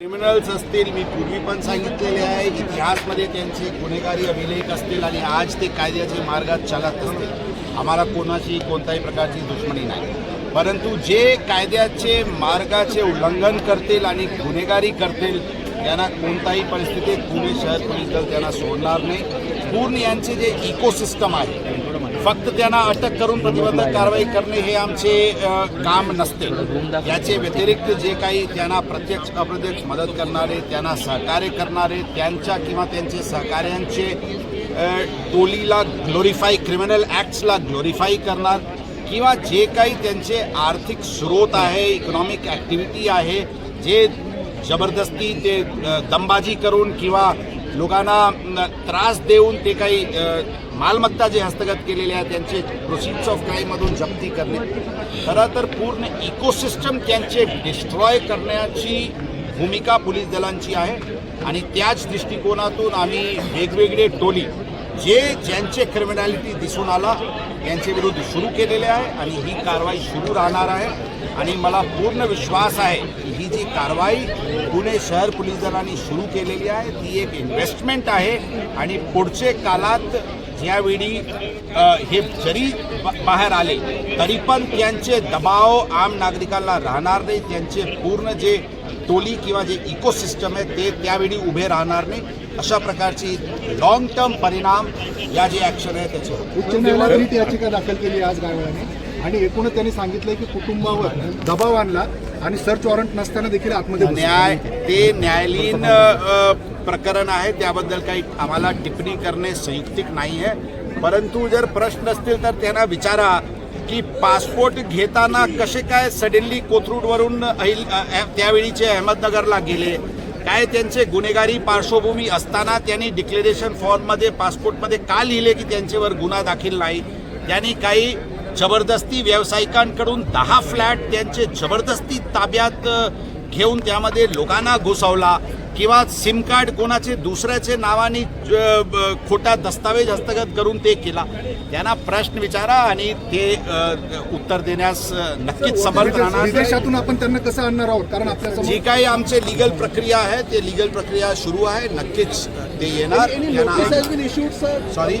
Criminals असतील मी पूर्वी पण सांगितलेले आहे इतिहासमध्ये त्यांचे गुन्हेगारी अभिलेख असतील आणि आज ते कायद्याच्या मार्गात चालत असतील. आम्हाला कोणाची कोणत्याही प्रकारची दुश्मनी नाही. परंतु जे कायद्याचे मार्गाचे उल्लंघन करतील आणि गुन्हेगारी करतील त्यांना कोणताही परिस्थितीत पुणे शहर पोलीस दल त्यांना सोडणार नाही. पूर्ण यांचे जे इकोसिस्टम आहे फक्त त्यांना अटक करून प्रतिबंधक कारवाई करणे हे आमचे काम नसते. याचे व्यतिरिक्त जे काही त्यांना प्रत्यक्ष अप्रत्यक्ष मदत करणारे त्यांना सहकार्य करणारे त्यांच्या किंवा त्यांचे सहकार्यांचे टोलीला ग्लोरीफाय क्रिमिनल ॲक्ट्सला ग्लोरीफाय करणार किंवा जे काही त्यांचे आर्थिक स्रोत आहे इकॉनॉमिक ॲक्टिव्हिटी आहे जे जबरदस्ती ते दंबाजी दमबाजी करून किंवा लोकांना त्रास देऊन ते काही मालमत्ता जे हस्तगत केलेले आहे त्यांचे प्रोसिड्स ऑफ क्राईममधून जप्ती करणे. खरं तर पूर्ण इकोसिस्टम त्यांचे डिस्ट्रॉय करण्याची भूमिका पोलीस दलांची आहे. आणि त्याच दृष्टिकोनातून आम्ही वेगवेगळे टोली जे ज्यांचे क्रिमिनॅलिटी दिसून आला यांचे विरुद्ध सुरू केलेले आहे आणि ही कारवाई सुरू राहणार आहे. आणि मला पूर्ण विश्वास आहे की ही जी कारवाई पुणे शहर पोलीस दलाने सुरू केलेली आहे ती एक इन्व्हेस्टमेंट आहे. आणि पुढचे काळात ज्यावेळी हे जरी बाहेर आले तरी पण त्यांचे दबाव आम नागरिकांना राहणार नाही त्यांचे पूर्ण जे टोली किंवा जे इकोसिस्टम आहे ते त्यावेळी उभे राहणार नाही अशा प्रकारची लॉंग टर्म परिणाम या जे ॲक्शन आहे त्याचे. उच्च न्यायालयात याचिका दाखल केली आज गायवाने आणि एकूणच त्यांनी सांगितलंय की कुटुंबावर दबाव आणला आणि सर्च वॉरंट नसताना देखील घुसले. न्याय ते न्यायालयीन प्रकरण आहे त्याबद्दल काही आम्हाला टिप्पणी करणे संयुक्तिक नाही आहे. परंतु जर प्रश्न असतील तर त्यांना विचारा की पासपोर्ट घेताना कसे काय सडनली कोथरूडवरून अहिल त्यावेळीचे अहमदनगरला गेले? काय त्यांचे गुन्हेगारी पार्श्वभूमी असताना त्यांनी डिक्लेरेशन फॉर्ममध्ये पासपोर्टमध्ये का लिहिले की त्यांच्यावर गुन्हा दाखल नाही? त्यांनी काही जबरदस्ती व्यावसायिकांकडून दहा फ्लॅट त्यांचे जबरदस्ती ताब्यात घेऊन त्यामध्ये लोकांना घुसवला. किंवा सिम कार्ड कोणाचे दुसऱ्याचे नावाने खोटा दस्तावेज हस्तगत करून ते केला त्यांना प्रश्न विचारा आणि ते उत्तर देण्यास नक्कीच समर्थ राहणार. आपण त्यांना कसं आणणार आहोत? कारण आपल्या जी काही आमचे लिगल प्रक्रिया आहे ते लिगल प्रक्रिया सुरू आहे नक्कीच ते येणार. सॉरी